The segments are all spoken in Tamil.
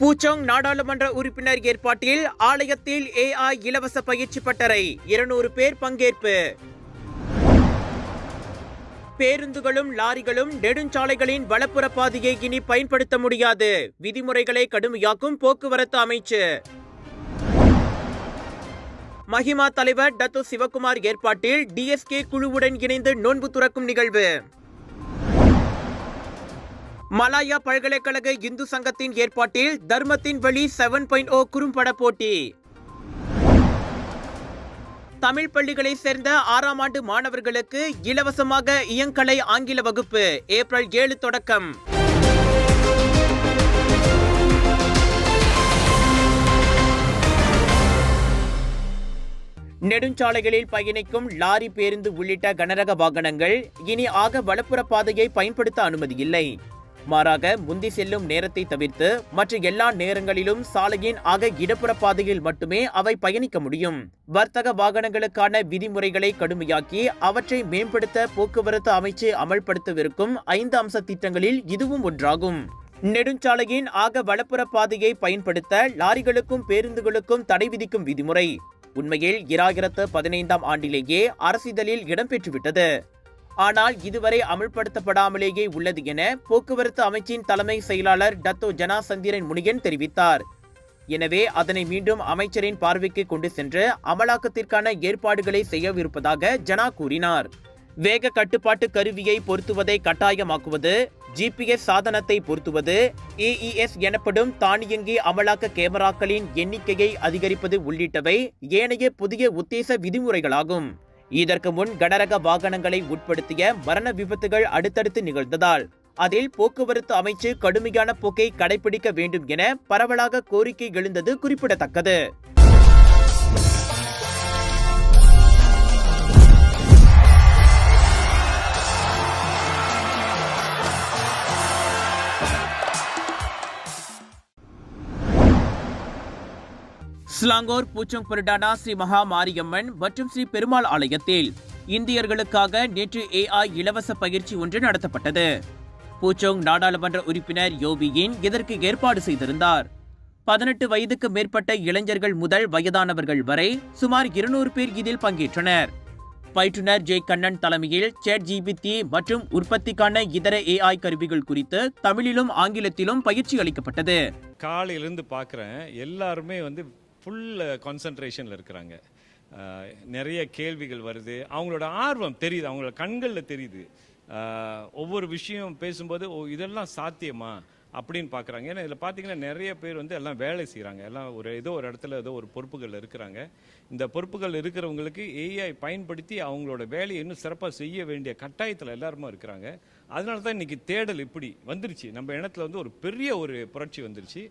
பூச்சோங் நாடாளுமன்ற உறுப்பினர் ஏற்பாட்டில் ஆலயத்தில் ஏஐ இலவச பயிற்சி பட்டறை இருநூறு பேர் பங்கேற்பு. பேருந்துகளும் லாரிகளும் நெடுஞ்சாலைகளின் வலப்புற பாதையை இனி பயன்படுத்த முடியாது. விதிமுறைகளை கடுமையாக்கும் போக்குவரத்து அமைச்சு. மஹிமா தலைவர் டத்து சிவகுமார் ஏற்பாட்டில் டிஎஸ்கே குழுவுடன் இணைந்து நோன்பு துறக்கும் நிகழ்வு. மலாயா பல்கலைக்கழக இந்து சங்கத்தின் ஏற்பாட்டில் தர்மத்தின் வழி செவன் பாயிண்ட் ஓ குறும்பட போட்டி. தமிழ் பள்ளிகளை சேர்ந்த ஆறாம் ஆண்டு மாணவர்களுக்கு இலவசமாக இயங்கலை ஆங்கில வகுப்பு ஏப்ரல் ஏழு தொடக்கம். நெடுஞ்சாலைகளில் பயணிக்கும் லாரி பேருந்து உள்ளிட்ட கனரக வாகனங்கள் இனி ஆக வலப்புற பாதையை பயன்படுத்த அனுமதியில்லை மாறாக முந்தி செல்லும் நேரத்தை தவிர்த்து மற்ற எல்லா நேரங்களிலும் சாலையின் ஆக இடப்புற பாதையில் மட்டுமே அவை பயணிக்க முடியும். வர்த்தக வாகனங்களுக்கான விதிமுறைகளை கடுமையாக்கி அவற்றை மேம்படுத்த போக்குவரத்து அமைச்சு அமல்படுத்தவிருக்கும் ஐந்து அம்ச திட்டங்களில் இதுவும் ஒன்றாகும். நெடுஞ்சாலையின் ஆக வலப்புற பாதையை பயன்படுத்த லாரிகளுக்கும் பேருந்துகளுக்கும் தடை விதிக்கும் விதிமுறை. உண்மையில் இராயிரத்து பதினைந்தாம் ஆண்டிலேயே அரசிதழில் இடம்பெற்றுவிட்டது. ஆனால் இதுவரை அமல்படுத்தப்படாமலேயே உள்ளது என போக்குவரத்து அமைச்சின் தலைமை செயலாளர் டத்தோ ஜனாசந்திரன் முனிகன் முனியன் தெரிவித்தார். எனவே அதனை மீண்டும் அமைச்சரின் பார்வைக்கு கொண்டு சென்று அமலாக்கத்திற்கான ஏற்பாடுகளை செய்யவிருப்பதாக ஜனா கூறினார். வேக கட்டுப்பாட்டு கருவியை பொருத்துவதை கட்டாயமாக்குவது ஜிபிஎஸ் சாதனத்தை பொருத்துவது ஏஇஎஸ் எனப்படும் தானியங்கி அமலாக்க கேமராக்களின் எண்ணிக்கையை அதிகரிப்பது உள்ளிட்டவை ஏனைய புதிய உத்தேச விதிமுறைகளாகும். இதற்கு முன் கனரக வாகனங்களை உட்படுத்திய மரண விபத்துகள் அடுத்தடுத்து நிகழ்ந்ததால் அதில் போக்குவரத்து அமைச்சு கடுமையான போக்கை கடைபிடிக்க வேண்டும் என பரவலாக கோரிக்கை எழுந்தது குறிப்பிடத்தக்கது. ஸ்லாங்கோர் பூச்சோங் புரடானா ஸ்ரீ மகா மாரியம்மன் மற்றும் ஸ்ரீ பெருமாள் ஆலயத்தில் இந்தியர்களுக்காக நேற்று ஏஐ இலவச பயிற்சி ஒன்று நடத்தப்பட்டது. பூச்சோங் நாடாளுமன்ற உறுப்பினர் யோபியின் இதற்கு ஏற்பாடு செய்திருந்தார். பதினெட்டு வயதுக்கு மேற்பட்ட இளைஞர்கள் முதல் வயதானவர்கள் வரை சுமார் இருநூறு பேர் இதில் பங்கேற்றனர். பயிற்றுனர் ஜெய் கண்ணன் தலைமையில் சேட் ஜிபிடி மற்றும் உற்பத்திக்கான இதர ஏஐ கருவிகள் குறித்து தமிழிலும் ஆங்கிலத்திலும் பயிற்சி அளிக்கப்பட்டது. காலையிலேருந்து பார்க்குறேன் எல்லாருமே வந்து ஃபுல் கான்சன்ட்ரேஷனில் இருக்கிறாங்க. நிறைய கேள்விகள் வருது. அவங்களோட ஆர்வம் தெரியுது. அவங்களோட கண்களில் தெரியுது. ஒவ்வொரு விஷயம் பேசும்போது ஓ இதெல்லாம் சாத்தியமா? அப்படின்னு பார்க்குறாங்க ஏன்னா இதில் பார்த்தீங்கன்னா நிறைய பேர் வந்து எல்லாம் வேலை செய்கிறாங்க எல்லாம் ஒரு ஏதோ ஒரு இடத்துல ஏதோ ஒரு பொறுப்புகள் இருக்கிறாங்க. இந்த பொறுப்புகள் இருக்கிறவங்களுக்கு ஏஐ பயன்படுத்தி அவங்களோட வேலையை இன்னும் சிறப்பாக செய்ய வேண்டிய கட்டாயத்தில் எல்லாருமே இருக்கிறாங்க. அதனால தான் இன்றைக்கி தேடல் இப்படி வந்துருச்சு. நம்ம இனத்தில் வந்து ஒரு பெரிய ஒரு புரட்சி வந்துருச்சு.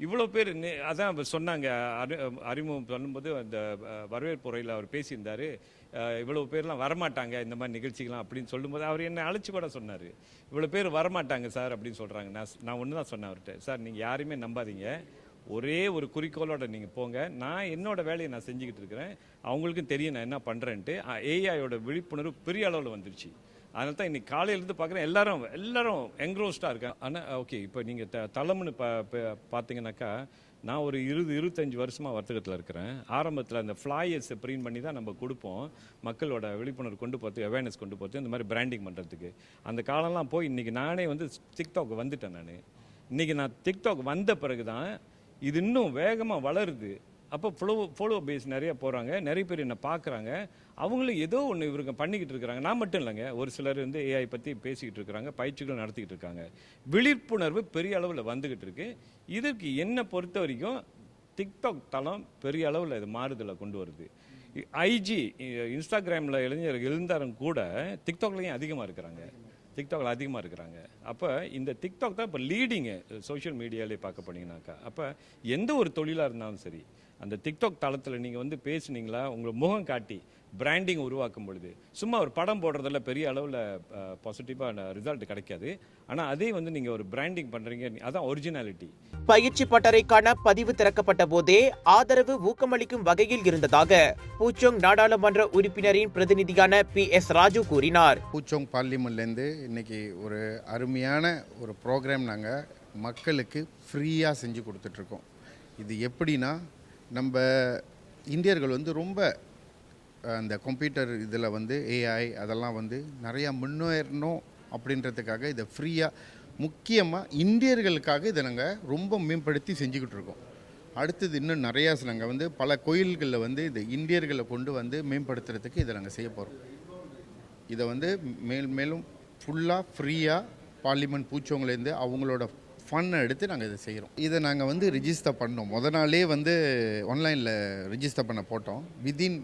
இவ்வளோ பேர் நே- அதான் அவர் சொன்னாங்க. அறி அறிமுகம் பண்ணும்போது அந்த வரவேற்பு உரையில் அவர் பேசியிருந்தார். இவ்வளோ பேர்லாம் வரமாட்டாங்க இந்த மாதிரி நிகழ்ச்சிகள்லாம் அப்படின்னு சொல்லும்போது அவர் என்னை அழைச்சி கூட சொன்னார். இவ்வளோ பேர் வரமாட்டாங்க சார் அப்படின்னு சொல்கிறாங்க நான் நான் ஒன்று தான் சொன்னேன் அவர்கிட்ட. சார் நீங்கள் யாரையுமே நம்பாதீங்க. ஒரே ஒரு குறிக்கோளோட நீங்கள் போங்க. நான் என்னோடய வேலையை நான் செஞ்சுக்கிட்டு இருக்கிறேன். அவங்களுக்கும் தெரியும் நான் என்ன பண்ணுறேன்ட்டு ஏஐயோட விழிப்புணர்வு பெரிய அளவில் வந்துருச்சு. அதனால தான் இன்றைக்கி காலையிலேருந்து பார்க்குறேன் எல்லாரும் எல்லாரும் என்க்ரோஸ்டாக இருக்காங்க. ஆனால் ஓகே இப்போ நீங்கள் த தலைமுன்னு பா பா- பார்த்தீங்கன்னாக்கா நான் ஒரு இருபது இருபத்தஞ்சி வருஷமாக வர்த்தகத்தில் இருக்கிறேன். ஆரம்பத்தில் அந்த ஃப்ளாயர்ஸை பிரிண்ட் பண்ணி தான் நம்ம கொடுப்போம். மக்களோட விழிப்புணர்வு கொண்டு போகிறது அவேர்னஸ் கொண்டு போகிறது இந்த மாதிரி பிராண்டிங் பண்ணுறதுக்கு அந்த காலம்லாம் போய் இன்றைக்கி நானே வந்து டிக்டாக் வந்துட்டேன் நான். இன்றைக்கி நான் டிக்டாக் வந்த பிறகு தான் இது இன்னும் வேகமாக வளருது. அப்போ ஃபாலோ ஃபாலோ பேஸ் நிறைய போகிறாங்க நிறைய பேர் என்னை பார்க்குறாங்க அவங்களும் ஏதோ ஒன்று இவருங்க பண்ணிக்கிட்டு இருக்கிறாங்க. நான் மட்டும் இல்லைங்க. ஒரு சிலர் வந்து ஏஐ பற்றி பேசிக்கிட்டு இருக்கிறாங்க. பயிற்சிகள் நடத்திக்கிட்டு இருக்காங்க. விழிப்புணர்வு பெரிய அளவில் வந்துக்கிட்டு இருக்கு. இதற்கு என்னை பொறுத்த வரைக்கும் டிக்டாக் தளம் பெரிய அளவில் இது மாறுதலை கொண்டு வருது. ஐஜி இன்ஸ்டாகிராமில் இளைஞர்கள் இருந்தாலும் கூட டிக்டாக்லேயும் அதிகமாக இருக்கிறாங்க. டிக்டாக்ல அதிகமாக இருக்கிறாங்க. அப்போ இந்த டிக்டாக் தான் இப்போ லீடிங்கு சோஷியல் மீடியாலே பார்க்க போனீங்கன்னாக்கா அப்போ எந்த ஒரு தொழிலாக இருந்தாலும் சரி அந்த டிக்டாக் தளத்தில் நீங்கள் வந்து பேசுனீங்களா உங்களை முகம் காட்டி பிராண்டிங் உருவாக்கும் பொழுது. சும்மா ஒரு படம் போடுறதுல பெரிய அளவில் பாசிட்டிவான ரிசல்ட் கிடைக்காது. ஆனால் அதே வந்து நீங்கள் ஒரு பிராண்டிங் பண்ணுறீங்க அதான் ஒரிஜினாலிட்டி பயிற்சி பட்டறைக்கான பதிவு திறக்கப்பட்ட போதே ஆதரவு ஊக்கமளிக்கும் வகையில் இருந்ததாக பூச்சோங் நாடாளுமன்ற உறுப்பினரின் பிரதிநிதியான பி எஸ் ராஜு கூறினார். பூச்சோங் பார்லிமெண்ட்லேருந்து இன்றைக்கி ஒரு அருமையான ஒரு ப்ரோக்ராம் நாங்கள் மக்களுக்கு ஃப்ரீயாக செஞ்சு கொடுத்துட்ருக்கோம். இது எப்படின்னா நம்ம இந்தியர்கள் வந்து ரொம்ப அந்த கம்ப்யூட்டர் இதில் வந்து ஏஐ அதெல்லாம் வந்து நிறையா முன்னேறணும் அப்படின்றதுக்காக இதை ஃப்ரீயாக முக்கியமாக இந்தியர்களுக்காக இதை நாங்கள் ரொம்ப மேம்படுத்தி செஞ்சுக்கிட்டு இருக்கோம். அடுத்தது இன்னும் நிறையா நாங்கள் வந்து பல கோயில்களில் வந்து இந்த இந்தியர்களை கொண்டு வந்து மேம்படுத்துறதுக்கு இதை நாங்கள் செய்ய போகிறோம் இதை வந்து மேல் மேலும் ஃபுல்லாக ஃப்ரீயாக பார்லிமெண்ட் பூச்சவங்கலேருந்து அவங்களோட ஃபன்னை எடுத்து நாங்கள் இதை செய்கிறோம் இதை நாங்கள் வந்து ரிஜிஸ்டர் பண்ணோம். முத நாளே வந்து ஆன்லைனில் ரிஜிஸ்டர் பண்ண போட்டோம். வித்தின்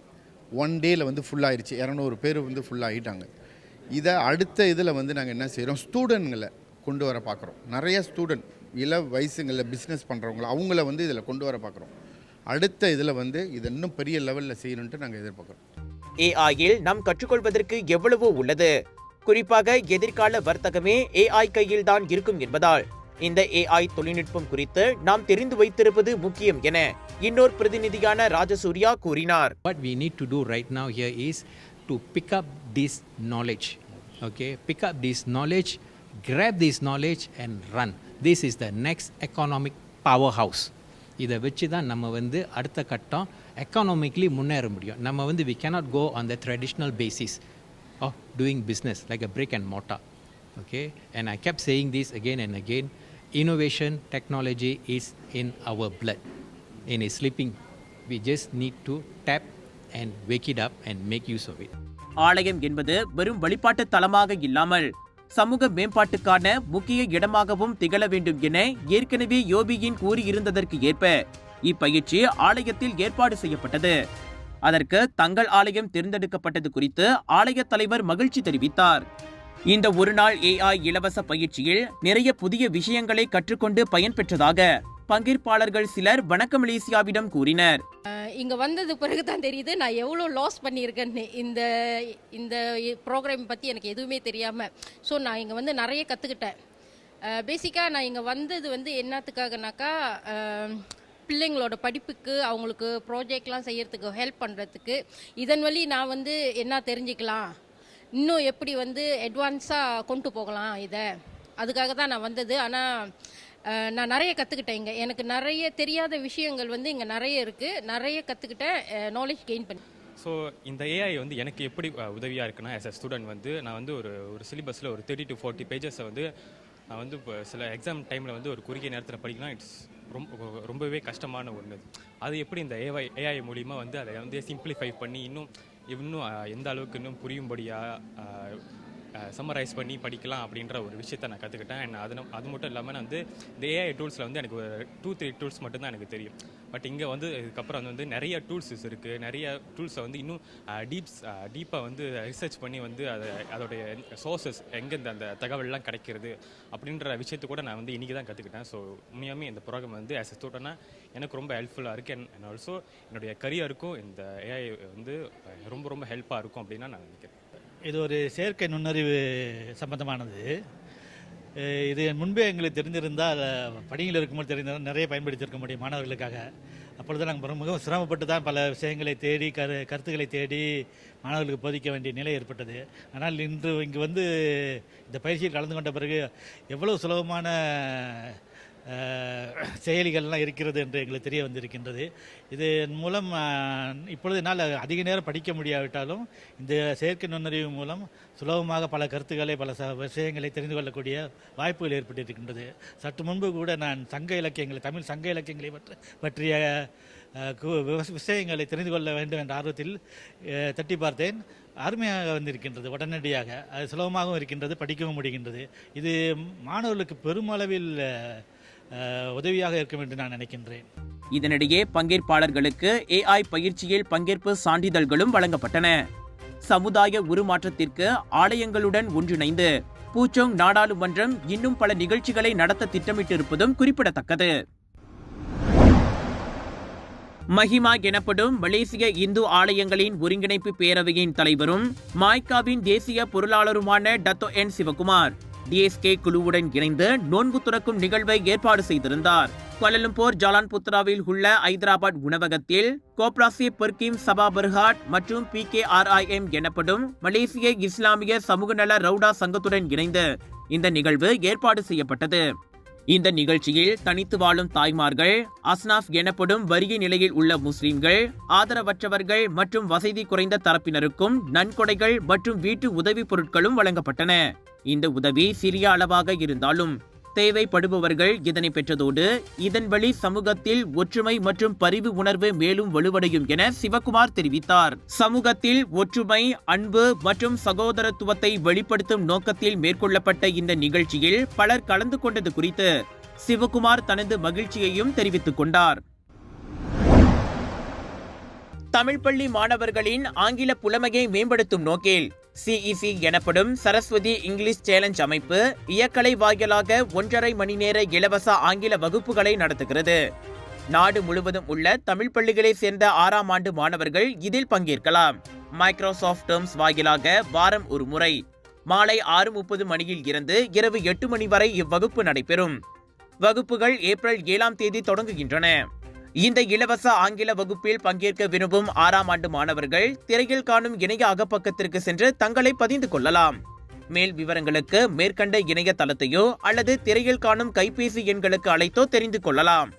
ஒன் டேயில் வந்து ஃபுல்லாகிடுச்சு இரநூறு பேர் வந்து ஃபுல்லாகிட்டாங்க இதை அடுத்த இதில் வந்து நாங்கள் என்ன செய்கிறோம் ஸ்டூடெண்ட்களை கொண்டு வர பார்க்குறோம் நிறைய ஸ்டூடெண்ட் இள வயசுங்களில் பிஸ்னஸ் பண்ணுறவங்கள அவங்கள வந்து இதில் கொண்டு வர பார்க்குறோம் அடுத்த இதில் வந்து இதை இன்னும் பெரிய லெவலில் செய்யணுன்ட்டு நாங்கள் எதிர்பார்க்குறோம். ஏஐயில் நாம் கற்றுக்கொள்வதற்கு எவ்வளவோ உள்ளது? குறிப்பாக எதிர்கால வர்த்தகமே ஏஐ கையில் தான் இருக்கும் என்பதால். இந்த ஏஐ தொழில்நுட்பம் குறித்து நாம் தெரிந்து வைத்திருப்பது முக்கியம் என இன்னொரு பிரதிநிதியான ராஜசூர்யா கூறினார் What we need to do right now here is to pick this knowledge okay Okay, pick up this knowledge, grab this knowledge and run. This is the next economic powerhouse. இதை வச்சு தான் நம்ம வந்து அடுத்த கட்டம் எக்கானமிக்லி முன்னேற முடியும் நம்ம வந்து we cannot go on the traditional basis of doing business like a brick and mortar okay and I keep saying this again and again innovation technology is in our blood. In is sleeping we just need to tap and wake it up and make use of it. ஆலயம் என்பது வெறும் வழிபாட்டு தலமாக இல்லாமல் சமூக மேம்பாட்டுக்கான முக்கிய இடமாகவும் திகழ வேண்டும் என ஏற்கனவே யோபியின் கூறியிருந்ததற்கு ஏற்ப இப்பயிற்சி ஆலயத்தில் ஏற்பாடு செய்யப்பட்டது. அதற்கு தங்கள் ஆலயம் தேர்ந்தெடுக்கப்பட்டது குறித்து ஆலய தலைவர் மகிழ்ச்சி தெரிவித்தார். இந்த ஒரு நாள் ஏஐ இலவச பயிற்சியில் நிறைய புதிய விஷயங்களை கற்றுக்கொண்டு பயன்பெற்றதாக பங்கேற்பாளர்கள் சிலர் வணக்க மலேசியாவிடம் கூறினர். இங்கே வந்தது பிறகு தான் தெரியுது. நான் எவ்வளோ லாஸ் பண்ணியிருக்கேன்னு. இந்த இந்த ப்ரோக்ராம் பற்றி எனக்கு எதுவுமே தெரியாமல் ஸோ நான் இங்கே வந்து நிறைய கற்றுக்கிட்டேன் பேசிக்காக நான் இங்கே வந்தது வந்து என்னத்துக்காகனாக்கா பிள்ளைங்களோட படிப்புக்கு அவங்களுக்கு ப்ராஜெக்ட்லாம் செய்யறதுக்கு ஹெல்ப் பண்ணுறதுக்கு இதன் வழி நான் வந்து என்ன தெரிஞ்சுக்கலாம்? இன்னும் எப்படி வந்து அட்வான்ஸாக கொண்டு போகலாம் இதை? அதுக்காக தான் நான் வந்தது. ஆனால் நான் நிறைய கற்றுக்கிட்டேன் இங்கே. எனக்கு நிறைய தெரியாத விஷயங்கள் வந்து இங்கே நிறைய இருக்குது நிறைய கற்றுக்கிட்டேன் நாலேஜ் கெயின் பண்ணி. ஸோ இந்த ஏஐ வந்து எனக்கு எப்படி உதவியாக இருக்குன்னா ஆஸ் அ ஸ்டூடெண்ட் வந்து நான் வந்து ஒரு ஒரு சிலிபஸில் ஒரு தேர்ட்டி டு ஃபார்ட்டி பேஜஸை வந்து நான் வந்து இப்போ சில எக்ஸாம் டைமில் வந்து ஒரு குறுகிய நேரத்தில் படிக்கலாம். இட்ஸ் ரொம்ப ரொம்பவே கஷ்டமான ஒன்று அது எப்படி இந்த ஏஐ ஏஐ மூலிமா வந்து அதை வந்து சிம்பிளிஃபை பண்ணி இன்னும் இன்னும் எந்த அளவுக்கு இன்னும் புரியும்படியாக சம்மரைஸ் பண்ணி படிக்கலாம் அப்படின்ற ஒரு விஷயத்த நான் கற்றுக்கிட்டேன் அண்ட் அது அது மட்டும் இல்லாமல் நான் வந்து இந்த ஏஐ டூல்ஸில் வந்து எனக்கு ஒரு டூ த்ரீ டூல்ஸ் மட்டும்தான் எனக்கு தெரியும். பட் இங்கே வந்து இதுக்கப்புறம் வந்து நிறைய டூல்ஸஸ் இருக்குது நிறைய டூல்ஸை வந்து இன்னும் டீப்ஸ் டீப்பாக வந்து ரிசர்ச் பண்ணி வந்து அதை அதோடைய சோர்சஸ் எங்கேருந்து அந்த தகவல்லாம் கிடைக்கிறது அப்படின்ற விஷயத்தை கூட நான் வந்து இன்றைக்கி தான் கற்றுக்கிட்டேன் ஸோ உண்மையாமே இந்த ப்ரோக்ராம் வந்து ஆஸ் எ ஸ்டூடெண்ட்னா எனக்கு ரொம்ப ஹெல்ப்ஃபுல்லாக இருக்குது அண்ட் ஆல்சோ என்னுடைய கரியருக்கும் இந்த ஏஐ வந்து ரொம்ப ரொம்ப ஹெல்ப்பாக இருக்கும் அப்படின்னு நான் நினைக்கிறேன். இது ஒரு செயற்கை நுண்ணறிவு சம்பந்தமானது. இது முன்பே எங்களுக்கு தெரிஞ்சிருந்தால் பணியில் இருக்கும்போது தெரிஞ்சிருந்தால் நிறைய பயன்படுத்தியிருக்க முடியும் மாணவர்களுக்காக. அப்பொழுது நாங்கள் மிகவும் சிரமப்பட்டு தான் பல விஷயங்களை தேடி கரு கருத்துக்களை தேடி மாணவர்களுக்கு போதிக்க வேண்டிய நிலை ஏற்பட்டது. ஆனால் இன்று இங்கு வந்து இந்த பயிற்சியில் கலந்து கொண்ட பிறகு எவ்வளவு சுலபமான செயலிகள்லாம் இருக்கிறது என்று எங்களுக்கு தெரிய வந்திருக்கின்றது. இதன் மூலம் இப்பொழுது என்னால் அதிக நேரம் படிக்க முடியாவிட்டாலும் இந்த செயற்கை நுண்ணறிவு மூலம் சுலபமாக பல கருத்துக்களை பல ச விஷயங்களை தெரிந்து கொள்ளக்கூடிய வாய்ப்புகள் ஏற்பட்டிருக்கின்றது. சற்று முன்பு கூட நான் சங்க இலக்கியங்களை தமிழ் சங்க இலக்கியங்களை பற்றி பற்றிய விஷயங்களை தெரிந்து கொள்ள வேண்டும் என்ற ஆர்வத்தில் தட்டி பார்த்தேன். அருமையாக வந்திருக்கின்றது உடனடியாக. அது சுலபமாகவும் இருக்கின்றது படிக்கவும் முடிகின்றது. இது மாணவர்களுக்கு பெருமளவில் உதவியாக இருக்கும் என்று நான் நினைக்கின்றேன். இதனிடையே பங்கேற்பாளர்களுக்கு ஏஐ பயிற்சியில் பங்கேற்பு சான்றிதழ்களும் வழங்கப்பட்டன. சமுதாய உருமாற்றத்திற்கு ஆலயங்களுடன் ஒன்றிணைந்து பூச்சோங் நாடாளுமன்றம் இன்னும் பல நிகழ்ச்சிகளை நடத்த திட்டமிட்டிருப்பதும் குறிப்பிடத்தக்கது. மஹிமா எனப்படும் மலேசிய இந்து ஆலயங்களின் ஒருங்கிணைப்பு பேரவையின் தலைவரும் மாய்காவின் தேசிய பொருளாளருமான டத்தோ என் சிவகுமார். டிஎஸ்கே குழுவுடன் இணைந்து நோன்பு துறக்கும் நிகழ்வை ஏற்பாடு செய்திருந்தார். கோலலம்பூர் ஜாலான் புத்ராவில் உள்ள ஐதராபாத் உணவகத்தில் கோப்ராசி பெர்கிம் சபா பர்ஹாட் மற்றும் P K R I M எனப்படும் மலேசிய இஸ்லாமிய சமூக நல ரவுடா சங்கத்துடன் இணைந்து இந்த நிகழ்வு ஏற்பாடு செய்யப்பட்டது. இந்த நிகழ்ச்சியில் தனித்து வாழும் தாய்மார்கள் அஸ்னாஃப் எனப்படும் வறிய நிலையில் உள்ள முஸ்லிம்கள் ஆதரவற்றவர்கள் மற்றும் வசதி குறைந்த தரப்பினருக்கும் நன்கொடைகள் மற்றும் வீட்டு உதவிப் பொருட்களும் வழங்கப்பட்டன. இந்த உதவி சிறிய அளவாக இருந்தாலும் தேவைப்படுபவர்கள் இதனை பெற்றதோடு இதன் வழி சமூகத்தில் ஒற்றுமை மற்றும் பரிவு உணர்வு மேலும் வலுவடையும் என சிவகுமார் தெரிவித்தார். சமூகத்தில் ஒற்றுமை அன்பு மற்றும் சகோதரத்துவத்தை வெளிப்படுத்தும் நோக்கத்தில் மேற்கொள்ளப்பட்ட இந்த நிகழ்ச்சியில் பலர் கலந்து கொண்டது குறித்து சிவகுமார் தனது மகிழ்ச்சியையும் தெரிவித்துக் கொண்டார். தமிழ் பள்ளி மாணவர்களின் ஆங்கில புலமையை மேம்படுத்தும் நோக்கில் சிஇசி எனப்படும் சரஸ்வதி இங்கிலீஷ் சேலஞ்ச் அமைப்பு இயக்கலை வாயிலாக ஒன்றரை மணி நேர இலவச ஆங்கில வகுப்புகளை நடத்துகிறது. நாடு முழுவதும் உள்ள தமிழ் பள்ளிகளை சேர்ந்த ஆறாம் ஆண்டு மாணவர்கள் இதில் பங்கேற்கலாம். மைக்ரோசாஃப்ட் டேர்ம்ஸ் வாயிலாக வாரம் ஒரு முறை மாலை ஆறு முப்பது மணியில் இருந்து இரவு எட்டு மணி வரை இவ்வகுப்பு நடைபெறும். வகுப்புகள் ஏப்ரல் ஏழாம் தேதி தொடங்குகின்றன. இந்த இலவச ஆங்கில வகுப்பில் பங்கேற்க விரும்பும் ஆறாம் ஆண்டு மாணவர்கள் திரையில் காணும் இணைய அகப்பக்கத்திற்கு சென்று தங்களை பதிந்து கொள்ளலாம். மேல் விவரங்களுக்கு மேற்கண்ட இணையதளத்தையோ அல்லது திரையில் காணும் கைபேசி எண்களுக்கு அழைத்தோ தெரிந்து கொள்ளலாம்.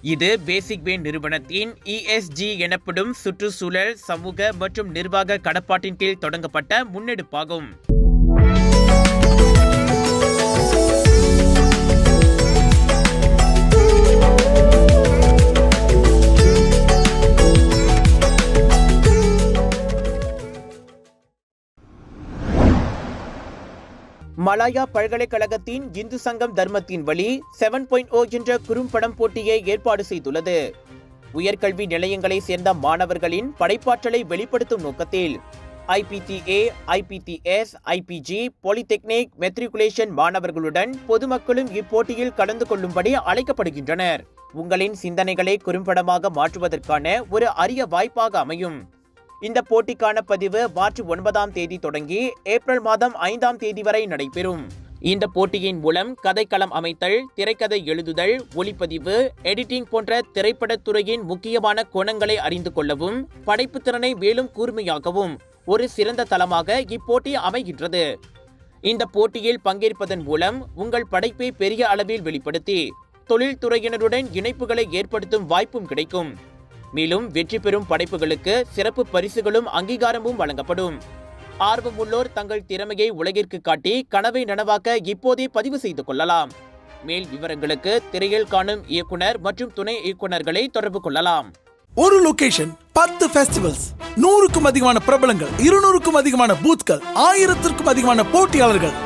இது பேசிக் வே நிறுவனத்தின் இஎஸ்ஜி எனப்படும் சுற்றுச்சூழல் சமூக மற்றும் நிர்வாக கடப்பாட்டின் கீழ் தொடங்கப்பட்ட முன்னெடுப்பாகும். மலாயா பல்கலைக்கழகத்தின் இந்து சங்கம் தர்மத்தின் வழி செவன் பாயிண்ட் ஓ என்ற குறும்படம் போட்டியை ஏற்பாடு செய்துள்ளது. உயர்கல்வி நிலையங்களை சேர்ந்த மாணவர்களின் படைப்பாற்றலை வெளிப்படுத்தும் நோக்கத்தில் I P T A I P T S I P G polytechnic matriculation மாணவர்களுடன் பொதுமக்களும் இப்போட்டியில் கலந்து கொள்ளும்படி அழைக்கப்படுகின்றனர். உங்களின் சிந்தனைகளை குறும்படமாக மாற்றுவதற்கான ஒரு அரிய வாய்ப்பாக அமையும். இந்த போட்டிக்கான பதிவு மார்ச் ஒன்பதாம் தேதி தொடங்கி ஏப்ரல் மாதம் ஐந்தாம் தேதி வரை நடைபெறும். இந்த போட்டியின் மூலம் கதைக்களம் அமைத்தல் திரைக்கதை எழுதுதல் ஒளிப்பதிவு எடிட்டிங் போன்ற திரைப்படத்துறையின் முக்கியமான கோணங்களை அறிந்து கொள்ளவும் படைப்பு திறனை மேலும் கூர்மையாகவும் ஒரு சிறந்த தளமாக இப்போட்டி அமைகின்றது. இந்த போட்டியில் பங்கேற்பதன் மூலம் உங்கள் படைப்பை பெரிய அளவில் வெளிப்படுத்தி தொழில்துறையினருடன் இணைப்புகளை ஏற்படுத்தும் வாய்ப்பும் கிடைக்கும். மேலும் வெற்றி பெறும் படைப்புகளுக்கு சிறப்பு பரிசுகளும் அங்கீகாரமும் வழங்கப்படும். ஆர்வமுள்ளோர் தங்கள் திறமையை உலகிற்கு காட்டி கனவை நனவாக்க இப்போதே பதிவு செய்து கொள்ளலாம். மேல் விவரங்களுக்கு திரையில் காணும் இயக்குனர் மற்றும் துணை இயக்குனர்களை தொடர்பு கொள்ளலாம். ஒரு லொகேஷன் பத்து ஃபெஸ்டிவல்ஸ் நூறுக்கும் அதிகமான பிரபலங்கள் இருநூறுக்கும் அதிகமான பூத்கள் ஆயிரத்திற்கும் அதிகமான போட்டியாளர்கள்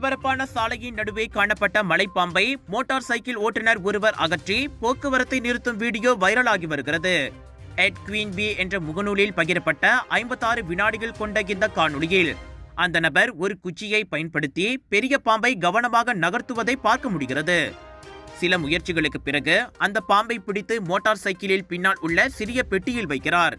பரபரப்பான சாலையின் நடுவே காணப்பட்ட மலைப்பாம்பை மோட்டார் சைக்கிள் ஓட்டுநர் ஒருவர் அகற்றி போக்குவரத்தை நிறுத்தும் வீடியோ வைரலாகி வருகிறது. எட் குவீன் பி என்ற முகநூலில் பகிரப்பட்ட ஐம்பத்தாறு வினாடிகள் கொண்ட இந்த காணொளியில் அந்த நபர் ஒரு குச்சியை பயன்படுத்தி பெரிய பாம்பை கவனமாக நகர்த்துவதை பார்க்க முடிகிறது. சில முயற்சிகளுக்கு பிறகு அந்த பாம்பை பிடித்து மோட்டார் சைக்கிளில் பின்னால் உள்ள சிறிய பெட்டியில் வைக்கிறார்.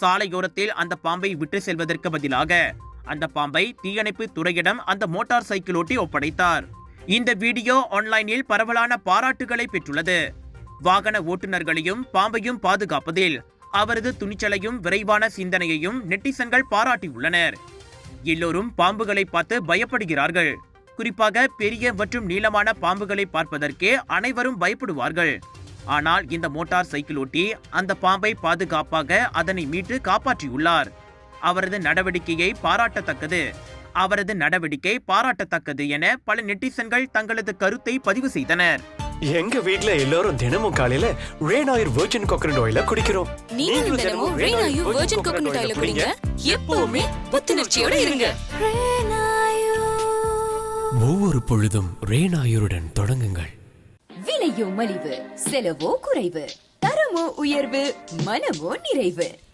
சாலையோரத்தில் அந்த பாம்பை விட்டு செல்வதற்கு பதிலாக அந்த பாம்பை தீயணைப்பு துறையிடம் அந்த மோட்டார் சைக்கிள் ஓட்டி ஒப்படைத்தார். இந்த வீடியோ ஆன்லைனில் பரவலான பாராட்டுகளை பெற்றுள்ளது. வாகன ஓட்டுநர்களையும் பாம்பையும் பாதுகாப்பதில் அவரது துணிச்சலையும் விரைவான சிந்தனையையும் நெட்டிசன்கள் பாராட்டியுள்ளனர். எல்லோரும் பாம்புகளை பார்த்து பயப்படுகிறார்கள். குறிப்பாக பெரிய மற்றும் நீளமான பாம்புகளை பார்ப்பதற்கே அனைவரும் பயப்படுவார்கள். ஆனால் இந்த மோட்டார் சைக்கிள் ஓட்டி அந்த பாம்பை பாதுகாப்பாக அதனை மீட்டு காப்பாற்றியுள்ளார். அவரது நடவடிக்கையை பாராட்டத்தக்கது. அவரது நடவடிக்கை பாராட்டத்தக்கது என பல நெட்டிசன்கள் தங்களது கருத்தை பதிவு செய்தனர். எங்க வீட்ல எல்லாரும் தினமும் காலையில ரெயின் ஆயில் வெர்ஜின் கோகனட் ஆயில குடிக்கிறோம். நீங்களும் தினமும் ரெயினாயு வெர்ஜின் கோகனட் ஆயில குடிங்க. எப்பவுமே புத்துணர்ச்சியோட இருங்க. ஒவ்வொரு பொழுதும் ரெயின் ஆயுருடன் தொடங்குங்கள். விலையோ மலிவு செலவோ குறைவு தரமோ உயர்வு மனமோ நிறைவு.